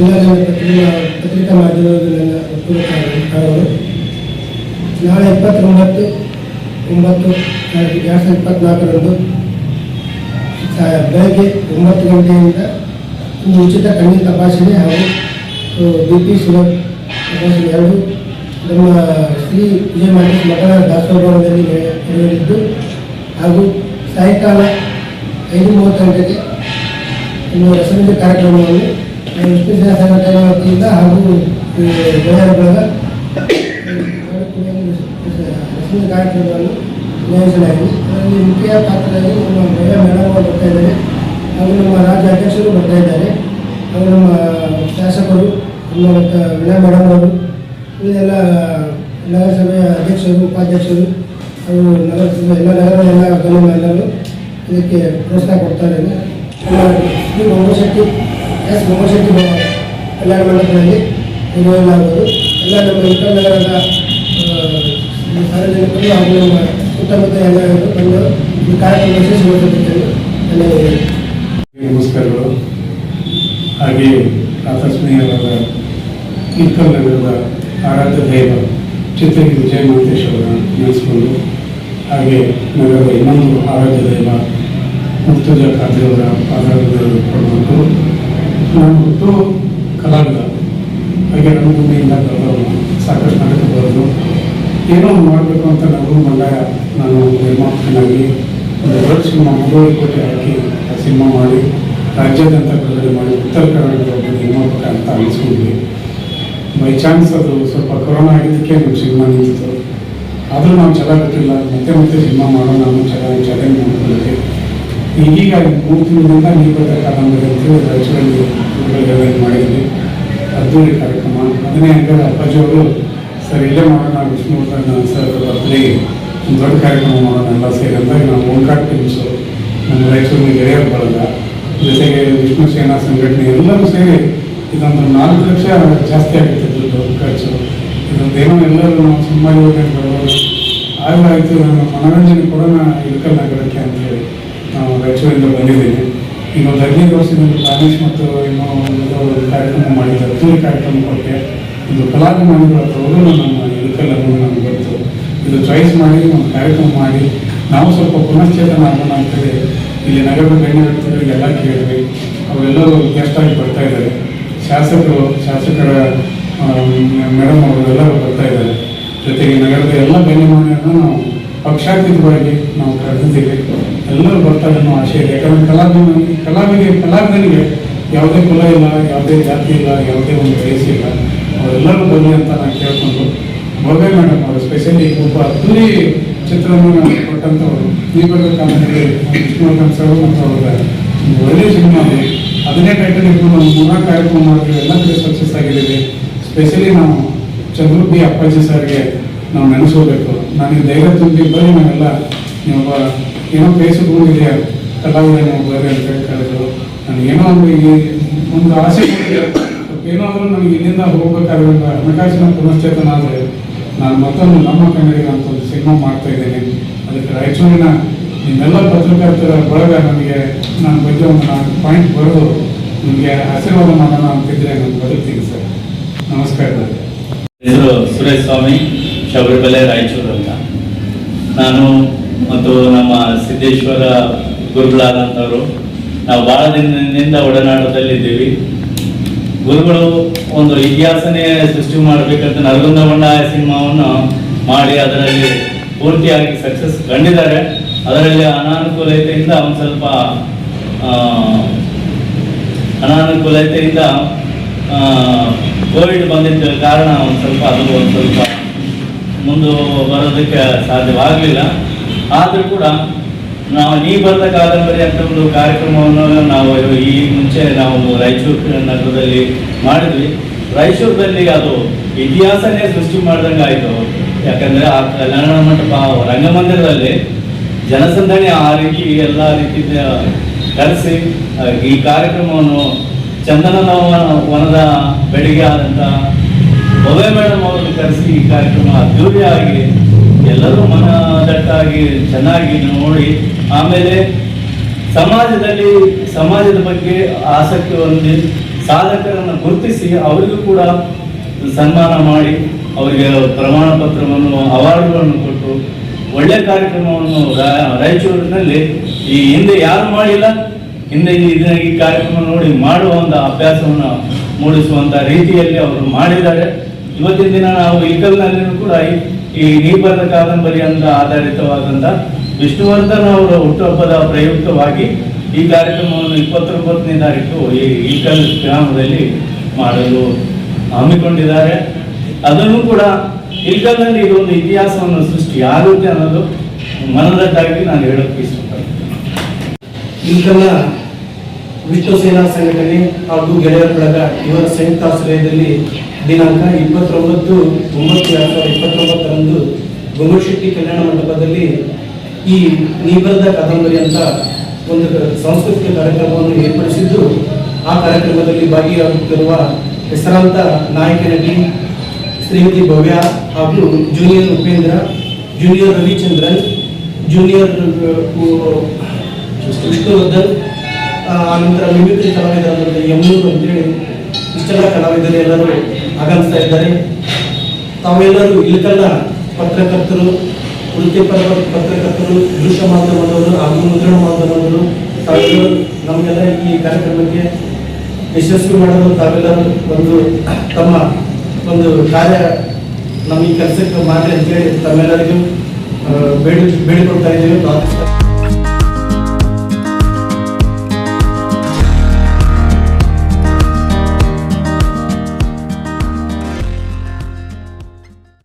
ಎಲ್ಲ ಜನ ಪತ್ರಿಕಾ ಪತ್ರಿಕಾ ಮಾಧ್ಯಮದ ನಾಳೆ ಇಪ್ಪತ್ತೊಂಬತ್ತು, ಒಂಬತ್ತು ಎರಡು ಸಾವಿರದ ಇಪ್ಪತ್ನಾಲ್ಕರಂದು ಸ- ಬೆಳಗ್ಗೆ ಒಂಬತ್ತು ಗಂಟೆಯಿಂದ ಒಂದು ಉಚಿತ ಕಣ್ಣಿನ ತಪಾಸಣೆ ಹಾಗೂ ಬಿ ಪಿ ಶುಗರ್ ತಪಾಸಣೆ ಎರಡು. ನಮ್ಮ ಶ್ರೀ ವಿಜಯ ಮಾತೇಶ್ ಮಠದ ದಾಸೋಭವನದಲ್ಲಿ ನಡೆಯಲಿದ್ದು ಹಾಗೂ ಸಾಯಂಕಾಲ ಐದು ಮೂವತ್ತು ಗಂಟೆಗೆ ಒಂದು ರಸಮಂಜ ಕಾರ್ಯಕ್ರಮವನ್ನು ಸೇನಾ ಸಂಘಟನೆ ಹಾಗೂ ಬಳಗ ರಸಮಂಜ ಕಾರ್ಯಕ್ರಮವನ್ನು ಅದರಲ್ಲಿ ಮುಖ್ಯ ಪಾತ್ರದಲ್ಲಿ ನಮ್ಮ ಮಹಿಳಾ ಬರ್ತಾ ಇದ್ದಾರೆ. ನಮ್ಮ ರಾಜ್ಯ ಬರ್ತಾ ಇದ್ದಾರೆ. ನಮ್ಮ ಶಾಸಕರು ನಮ್ಮ ವೀಣಾ ಮೇಡಮ್ ಅವರು ನಗರಸಭೆಯ ಅಧ್ಯಕ್ಷರು, ಉಪಾಧ್ಯಕ್ಷರು, ಹಾಗೂ ನಗರಸಭೆ ಎಲ್ಲ ನಗರದ ಇದಕ್ಕೆ ಪ್ರೋತ್ಸಾಹ ಕೊಡ್ತಾ ಇದ್ದಾರೆ. ಎಸ್ ಬೊಮ್ಮಶೆಟ್ಟಿ ಬ- ಕಲ್ಯಾಣ ಮಂಟಪದಲ್ಲಿ ನಿರ್ವಹಿಸಲಾಗುವುದು ಎಲ್ಲ ನಮ್ಮ ಇತರ ನಗರದ ಆ, ಸಾರ್ವಜನಿಕರು ಹಾಗೂ ನಮ್ಮ ಸುತ್ತಮುತ್ತ ಎಲ್ಲರೂ ಬಂದು ಈ ಕಾರ್ಯಕ್ರಮ ಯಶಸ್ವಿಗೊಳಿಸಬೇಕೆಂದು ನಮಸ್ಕಾರಗಳು. ಹಾಗೆ ಆಕಸ್ಮೀಯವಾದ ಇಕ್ಕಲ್ ನಗರದ ಆರಾಧ್ಯ ದೈವ ಚಿತ್ರಗಿ ವಿಜಯ ಮಹಂತೇಶ್ ಅವರ ನೆನೆಸ್ಕೊಂಡು ಹಾಗೆ ನಗರದ ಇನ್ನೊಂದು ಆರಾಧ್ಯ ದೈವ ಮುರ್ತುಜ ಖಾದ್ರಿಯವರ ಕೊಡಬೇಕು ನಾನು ಹುಟ್ಟು ಕಲಾವಿದ. ಹಾಗೆ ನನ್ನ ಭೂಮಿಯಿಂದ ಬರೋದು ಸಾಕಷ್ಟು ನಾಟಕ ಬರೋದು ಏನೋ ಮಾಡಬೇಕು ಅಂತ ನನಗೂ ಬಂದಾಗ ನಾನು ನಿರ್ಮಾಪಕನಾಗಿ ಒಂದು ದೊಡ್ಡ ಸಿನಿಮಾ ಮುಗೋಳಿ ಕೋಟೆ ಹಾಕಿ ಸಿನಿಮಾ ಮಾಡಿ, ರಾಜ್ಯಾದ್ಯಂತ ಬಿಡುಗಡೆ ಮಾಡಿ, ಉತ್ತರ ಕರ್ನಾಟಕದ ಒಬ್ಬ ನಿರ್ಮಾಪಕ ಅಂತ ಅನಿಸ್ಕೊಂಡ್ವಿ ಬೈ ಚಾನ್ಸ್ ಅದು ಸ್ವಲ್ಪ ಕೊರೋನಾ ಆಗಿದ್ದಕ್ಕೆ ನಮ್ಮ ಸಿನಿಮಾ ನಿಂತಿತ್ತು. ಆದರೂ ನಾವು ಚೆನ್ನಾಗಿ ಗೊತ್ತಿಲ್ಲ ಮತ್ತೆ ಮತ್ತೆ ಸಿನಿಮಾ ಮಾಡೋ ನಾವು ಚೆನ್ನಾಗಿ ಚಾಲೆಂಜ್ ಮಾಡ್ಕೊಳ್ಳೋಕ್ಕೆ ಈಗೀಗ ಮೂರು ತಿಂಗಳಿಂದ ಬರೆದ ಕಾದಂಬರಿ ಅಂತೇಳಿ ಬಿಡುಗಡೆ ಮಾಡಿದ್ವಿ. ಅದ್ದೂರಿ ಕಾರ್ಯಕ್ರಮ. ಅದನ್ನೇ ಅಂದರೆ ಅಪ್ಪಾಜಿಯವರು ಸರ್, ಇಲ್ಲೇ ಮಾಡೋಣ ವಿಷ್ಣುವರ್ಧನ್ ಸರ್ ಬರ್ತ್ಡೇಗೆ ಒಂದು ದೊಡ್ಡ ಕಾರ್ಯಕ್ರಮ ಮಾಡೋಣ, ಎಲ್ಲ ಸೇರಿ ನಾವು ಓಂಕಾಟ್ ಟೀಮ್ಸು ನಮ್ಮ ರಾಯಚೂರಿನ ಗೆಳೆಯರು ಬರಲ್ಲ. ಜೊತೆಗೆ ವಿಷ್ಣು ಸೇನಾ ಸಂಘಟನೆ ಎಲ್ಲರೂ ಸೇರಿ ಇದೊಂದು ನಾಲ್ಕು ಲಕ್ಷ ಜಾಸ್ತಿ ಆಗುತ್ತೆ ದುಡ್ಡು, ಖರ್ಚು. ಇದೊಂದೇನೋ ಎಲ್ಲರೂ ನಾವು ಸುಮ್ಮನೆ ನಮ್ಮ ಮನೋರಂಜನೆ ಕೊಡೋಣ, ಇಳಕಲ್ ನಗರಕ್ಕೆ ಅಂತೇಳಿ ನಾವು ರಾಯಚೂರಿಂದ ಈಗ ಒಂದು ಹದಿನೈದು ವರ್ಷದಿಂದ ಪ್ರಾಣೇಶ್ ಮತ್ತು ಇನ್ನೂ ಒಂದು ಕಾರ್ಯಕ್ರಮ ಮಾಡಿದ್ದೆ ಅದ್ದೂರಿ ಕಾರ್ಯಕ್ರಮ ಕೊಟ್ಟೆ. ಇದು ಕಲಾಭಿಮಾನಿಗಳ ಹೋಗಲು ನಮ್ಮ ಇದಕ್ಕೆಲ್ಲ ನಮ್ಗೆ ಗೊತ್ತು. ಇದು ಚಾಯ್ಸ್ ಮಾಡಿ, ಒಂದು ಕಾರ್ಯಕ್ರಮ ಮಾಡಿ, ನಾವು ಸ್ವಲ್ಪ ಪುನಶ್ಚೇತನ ಆಗೋಣ ಅಂತೇಳಿ ಇಲ್ಲಿ ನಗರದ ಎಲ್ಲ ಕೇಳಿದ್ವಿ. ಅವರೆಲ್ಲರೂ ಗೆಸ್ಟ್ ಆಗಿ ಬರ್ತಾ ಇದ್ದಾರೆ. ಶಾಸಕರು, ಶಾಸಕರ ಮೇಡಮ್ ಅವರು ಎಲ್ಲರೂ ಬರ್ತಾ ಇದ್ದಾರೆ. ಜೊತೆಗೆ ನಗರದ ಎಲ್ಲ ಗಣ್ಯಮಾನ್ಯರನ್ನು ನಾವು ಪಕ್ಷಾತೀತವಾಗಿ ನಾವು ಕರೆದಿದ್ದೀವಿ. ಎಲ್ಲರೂ ಬರ್ತಾರೆ ಅನ್ನೋ ಆಶೆ ಇದೆ. ಯಾಕಂದ್ರೆ ಕಲಾವಿದ ಕಲಾವಿದ ಕಲಾವಿದನಿಗೆ ಯಾವುದೇ ಕುಲ ಇಲ್ಲ, ಯಾವುದೇ ಜಾತಿ ಇಲ್ಲ, ಯಾವುದೇ ಒಂದು ವಯಸ್ಸಿಲ್ಲ ಅವರೆಲ್ಲರೂ ಬನ್ನಿ ಅಂತ ನಾನು ಕೇಳ್ಕೊಂಡು ಬೋರ್ವೆ ಮೇಡಮ್ ಅವರು. ಸ್ಪೆಷಲಿ ಒಬ್ಬ ಅದ್ದೂರಿ ಚಿತ್ರವನ್ನು ಕೊಟ್ಟಂಥವ್ರು ಈ ಕಾಲದಲ್ಲಿ ವಿಷ್ಣುವರ್ಧನ್ ಸರ್ ಮತ್ತು ಅವರ ಒಳ್ಳೆ ಒಳ್ಳೆಯ ಸಿನಿಮಾ ಇದೆ ಅದನ್ನೇ ಟೈಟಲ್ ಇಟ್ಟು ನಮ್ಮ ಮೂರ್ನಾಲ್ಕು ಕಾರ್ಯಕ್ರಮ ಮಾಡಿದ್ವಿ ಎಲ್ಲ ಕಡೆ ಸಕ್ಸಸ್ ಆಗಿದ್ದೀವಿ ಸ್ಪೆಷಲಿ ನಾವು ಚಂದ್ರು ಅಪ್ಪಾಜಿ ಸರ್ಗೆ ನಾವು ನೆನೆಸ್ಕೋಬೇಕು. ನನಗೆ ಧೈರ್ಯ ತುಂಬಿ ಬರೀ ನಾವೆಲ್ಲ. ನೀವೊಬ್ಬ ಏನೋ ಪ್ಲೇಸ್ ಇದೆಯಾ ಕಲಾವಿದ ನೀವು ಬರ್ರಿ ಅಂತ ಹೇಳ್ತಾರೆ ನಾನು ನನಗೇನೋ ಒಂದು ಈ ಒಂದು ಆಸೆ ಏನೋ ಆದರೂ ನನಗೆ ಇಲ್ಲಿಂದ ಹೋಗ್ಬೇಕಾದ್ರೆ ಹಣಕಾಸಿನ ಪುನಶ್ಚೇತನ ಆದರೆ ನಾನು ಮತ್ತೊಂದು ನಮ್ಮ ಕನ್ನಡಿಗ ಅಂತ ಒಂದು ಸಿನಿಮಾ ಮಾಡ್ತಾ ಇದ್ದೇನೆ. ಅದಕ್ಕೆ ರಾಯಚೂರಿನ ನಿಮ್ಮೆಲ್ಲ ಪತ್ರಕರ್ತರ ಬಳಗ ನನಗೆ ನನ್ನ ಬಗ್ಗೆ ಒಂದು ನಾಲ್ಕು ಪಾಯಿಂಟ್ ಬರೆದು ನಿಮಗೆ ಆಶೀರ್ವಾದ ಮಾಡೋಣ ಅಂತಿದ್ರೆ ನಾನು ಬದುಕ್ತೀನಿ ಸರ್. ನಮಸ್ಕಾರ ಹೆಸರು ಸುರೇಶ್ ಸ್ವಾಮಿ, ಶಬರಿಮಲೆ, ರಾಯಚೂರು ಅಂತ. ನಾನು ಮತ್ತು ನಮ್ಮ ಸಿದ್ದೇಶ್ವರ ಗುರುಗಳಾದಂಥವರು, ನಾವು ಬಹಳ ದಿನದಿಂದ ಒಡನಾಟದಲ್ಲಿದ್ದೀವಿ. ಗುರುಗಳು ಒಂದು ಇತಿಹಾಸನೇ ಸೃಷ್ಟಿ ಮಾಡಬೇಕಂತ ನರಗುಂದ ಬಂಡಾಯ ಸಿನಿಮಾವನ್ನು ಮಾಡಿ ಅದರಲ್ಲಿ ಪೂರ್ತಿಯಾಗಿ ಸಕ್ಸಸ್ ಕಂಡಿದ್ದಾರೆ. ಅದರಲ್ಲಿ ಅನಾನುಕೂಲತೆಯಿಂದ ಒಂದು ಸ್ವಲ್ಪ ಅನಾನುಕೂಲತೆಯಿಂದ ಕೋವಿಡ್ ಬಂದಿದ್ದ ಕಾರಣ ಒಂದು ಸ್ವಲ್ಪ ಅದು ಒಂದು ಸ್ವಲ್ಪ ಮುಂದೆ ಬರೋದಕ್ಕೆ ಸಾಧ್ಯವಾಗಲಿಲ್ಲ. ಆದರೂ ಕೂಡ ನಾವು ನೀ ಬಂದ ಕಾದಂಬರಿ ಅಂತ ಒಂದು ಕಾರ್ಯಕ್ರಮವನ್ನು ನಾವು ಈ ಮುಂಚೆ ನಾವು ರಾಯಚೂರು ನಗರದಲ್ಲಿ ಮಾಡಿದ್ವಿ. ರಾಯಚೂರದಲ್ಲಿ ಅದು ಇತಿಹಾಸನೇ ಸೃಷ್ಟಿ ಮಾಡಿದಂಗೆ ಆಯಿತು. ಯಾಕಂದರೆ ಆ ಕಲ್ಯಾಣ ಮಂಟಪ, ರಂಗಮಂದಿರದಲ್ಲಿ ಜನಸಂದಣಿ ಆ ರೀತಿ, ಎಲ್ಲ ರೀತಿಯ ಕರೆಸಿ ಈ ಕಾರ್ಯಕ್ರಮವನ್ನು ಚಂದನ ವನ- ವನದ ಬೆಳಿಗ್ಗೆ ಆದಂಥ ಬೊವೆ ಮೇಡಮ್ ಅವರನ್ನು ಕರೆಸಿ ಈ ಕಾರ್ಯಕ್ರಮ ಅದ್ದೂರಿಯಾಗಿ ಎಲ್ಲರೂ ಮನದಟ್ಟಾಗಿ ಚೆನ್ನಾಗಿ ನೋಡಿ, ಆಮೇಲೆ ಸಮಾಜದಲ್ಲಿ, ಸಮಾಜದ ಬಗ್ಗೆ ಆಸಕ್ತಿ ಹೊಂದಿ ಸಾಧಕರನ್ನು ಗುರುತಿಸಿ ಅವರಿಗೂ ಕೂಡ ಸನ್ಮಾನ ಮಾಡಿ, ಅವರಿಗೆ ಪ್ರಮಾಣ ಪತ್ರವನ್ನು, ಅವಾರ್ಡ್ಗಳನ್ನು ಕೊಟ್ಟು ಒಳ್ಳೆ ಕಾರ್ಯಕ್ರಮವನ್ನು ರಾಯಚೂರಿನಲ್ಲಿ ಈ ಹಿಂದೆ ಯಾರು ಮಾಡಿಲ್ಲ, ಹಿಂದೆ ಈ ಕಾರ್ಯಕ್ರಮ ನೋಡಿ ಮಾಡುವ ಒಂದು ಅಭ್ಯಾಸವನ್ನು ಮೂಡಿಸುವಂತ ರೀತಿಯಲ್ಲಿ ಅವರು ಮಾಡಿದ್ದಾರೆ. ಇವತ್ತಿನ ದಿನ ನಾವು ಇಲ್ಕಲ್ನಲ್ಲಿಯೂ ಕೂಡ ಈ- ಈ ಕಾದಂಬರಿಯಿಂದ ಆಧಾರಿತವಾದಂತ ವಿಷ್ಣುವರ್ಧನ್ ಅವರ ಹುಟ್ಟುಹಬ್ಬದ ಪ್ರಯುಕ್ತವಾಗಿ ಈ ಕಾರ್ಯಕ್ರಮವನ್ನು ಇಪ್ಪತ್ತೊಂಬತ್ತನೇ ತಾರೀಕು ಈ ಇಲ್ಕಲ್ ಗ್ರಾಮದಲ್ಲಿ ಮಾಡಲು ಹಮ್ಮಿಕೊಂಡಿದ್ದಾರೆ. ಅದನ್ನು ಕೂಡ ಇಲ್ಕಲ್ನಲ್ಲಿ ಇದೊಂದು ಇತಿಹಾಸವನ್ನು ಸೃಷ್ಟಿ ಆಗುತ್ತೆ ಅನ್ನೋದು ಮನದಟ್ಟಾಗಿ ನಾನು ಹೇಳೋಕೆ ಇಷ್ಟಪಡ್ತೀನಿ. ಇಲ್ಕಲ್ನ ವಿಷ್ಣು ಸೇನಾ ಸಂಘಟನೆ ಹಾಗೂ ಗೆಳೆಯರ ಬಳಗ ಇವರ ಸಂಯುಕ್ತಾಶ್ರಯದಲ್ಲಿ ದಿನಾಂಕ ಇಪ್ಪತ್ತೊಂಬತ್ತು, ಒಂಬತ್ತು ಎರಡು ಸಾವಿರದ ಇಪ್ಪತ್ತೊಂಬತ್ತರಂದು ಗೊಮ್ಮಶೆಟ್ಟಿ ಕಲ್ಯಾಣ ಮಂಟಪದಲ್ಲಿ ಈ ನೀಬರದ ಕಾದಂಬರಿ ಅಂತ ಒಂದು ಸಾಂಸ್ಕೃತಿಕ ಕಾರ್ಯಕ್ರಮವನ್ನು ಏರ್ಪಡಿಸಿದ್ದು, ಆ ಕಾರ್ಯಕ್ರಮದಲ್ಲಿ ಭಾಗಿಯಾಗುತ್ತಿರುವ ಹೆಸರಾಂತ ನಾಯಕ ನಟಿ ಶ್ರೀಮತಿ ಭವ್ಯ ಹಾಗೂ junior Upendra junior Ravichandran junior Vishnuvardhan ಆನಂತರ ಮಿಮಿಕ್ರಿ ಕಲಾವಿದರಲ್ಲಿ ಎಂಬೂರು ಅಂತೇಳಿ ಇಷ್ಟೆಲ್ಲ ಕಲಾವಿದರು ಎಲ್ಲರೂ ಆಗಮಿಸ್ತಾ ಇದ್ದಾರೆ. ತಾವೆಲ್ಲರೂ ಇಲ್ಲಿಕಲ್ಲ ಪತ್ರಕರ್ತರು ವೃತ್ತಿಪರ ಪತ್ರಕರ್ತರು, ದೃಶ್ಯ ಮಾಧ್ಯಮದವರು, ಹಾಗೂ ಮುದ್ರಣ ಮಾಧ್ಯಮದವರು, ತಾವೆಲ್ಲರೂ ನಮಗೆಲ್ಲ ಈ ಕಾರ್ಯಕ್ರಮಕ್ಕೆ ಯಶಸ್ವಿ ಮಾಡಲು ತಾವೆಲ್ಲರೂ ಒಂದು ತಮ್ಮ ಒಂದು ಕಾರ್ಯ ನಮ್ಮ ಈ ಕೆಲಸಕ್ಕೆ ಮಾಡಿ ಅಂತೇಳಿ ತಮ್ಮೆಲ್ಲರಿಗೂ ಬೇಡಿ ಬೇಡಿಕೊಳ್ತಾ ಇದ್ದೀವಿ. ಪ್ರಾರ್ಥಿಸ್ತಾ